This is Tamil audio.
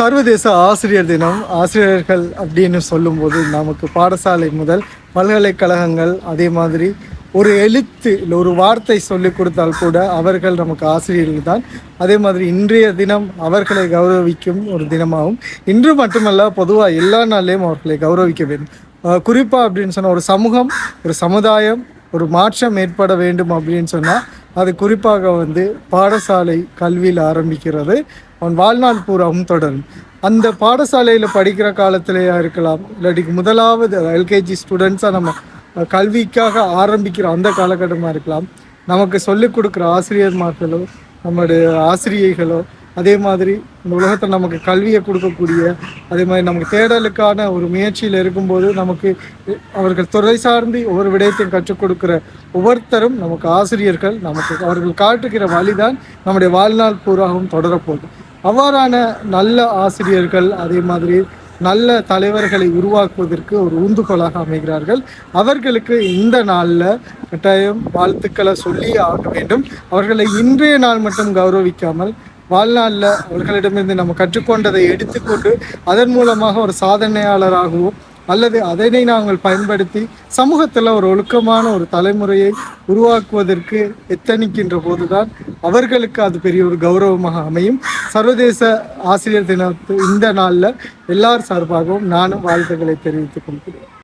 சர்வதேச ஆசிரியர் தினம் ஆசிரியர்கள் அப்படின்னு சொல்லும்போது நமக்கு பாடசாலை முதல் பல்கலைக்கழகங்கள் அதே மாதிரி ஒரு எழுத்து இல்லை ஒரு வார்த்தை சொல்லி கொடுத்தால் கூட அவர்கள் நமக்கு ஆசிரியர்கள் தான். அதே மாதிரி இன்றைய தினம் அவர்களை கௌரவிக்கும் ஒரு தினமாகும். இன்று மட்டுமல்ல பொதுவாக எல்லா நாள்லேயும் அவர்களை கௌரவிக்க வேண்டும். குறிப்பாக அப்படின்னு சொன்னால் ஒரு சமூகம் ஒரு சமுதாயம் ஒரு மாற்றம் ஏற்பட வேண்டும் அப்படின்னு சொன்னால் அது குறிப்பாக வந்து பாடசாலை கல்வியில் ஆரம்பிக்கிறது. அவன் வாழ்நாள் பூராவும் தொடரும். அந்த பாடசாலையில் படிக்கிற காலத்திலேயா இருக்கலாம். இல்லாட்டிக்கு முதலாவது எல்கேஜி ஸ்டூடெண்ட்ஸாக நம்ம கல்விக்காக ஆரம்பிக்கிற அந்த காலகட்டமாக இருக்கலாம். நமக்கு சொல்லிக் கொடுக்குற ஆசிரியர்மார்களோ நம்மளுடைய ஆசிரியைகளோ அதே மாதிரி இந்த உலகத்தில் நமக்கு கல்வியை கொடுக்கக்கூடிய அதே மாதிரி நமக்கு தேடலுக்கான ஒரு முயற்சியில் இருக்கும்போது நமக்கு அவர்கள் துறை சார்ந்து ஒவ்வொரு விடயத்தையும் கற்றுக் கொடுக்குற ஒவ்வொருத்தரும் நமக்கு ஆசிரியர்கள் நமக்கு அவர்கள் காட்டுகிற வழிதான் நம்முடைய வாழ்நாள் பூராகவும் தொடரப்போகுது. அவ்வாறான நல்ல ஆசிரியர்கள் அதே மாதிரி நல்ல தலைவர்களை உருவாக்குவதற்கு ஒரு ஊந்துகோலாக அமைகிறார்கள். அவர்களுக்கு இந்த நாளில் கட்டாயம் வாழ்த்துக்களை சொல்லி ஆக வேண்டும். அவர்களை இன்றைய நாள் மட்டும் கௌரவிக்காமல் வாழ்நாளில் அவர்களிடமிருந்து நம்ம கற்றுக்கொண்டதை எடுத்துக்கொண்டு அதன் மூலமாக ஒரு சாதனையாளராகவும் அல்லது அதனை நாங்கள் பயன்படுத்தி சமூகத்தில் ஒரு ஒழுக்கமான ஒரு தலைமுறையை உருவாக்குவதற்கு எத்தனிக்கின்ற போதுதான் அவர்களுக்கு அது பெரிய ஒரு கௌரவமாக அமையும். சர்வதேச ஆசிரியர் தினத்து இந்த நாளில் எல்லார் சார்பாகவும் நானும் வாழ்த்துக்களை தெரிவித்துக் கொள்கிறேன்.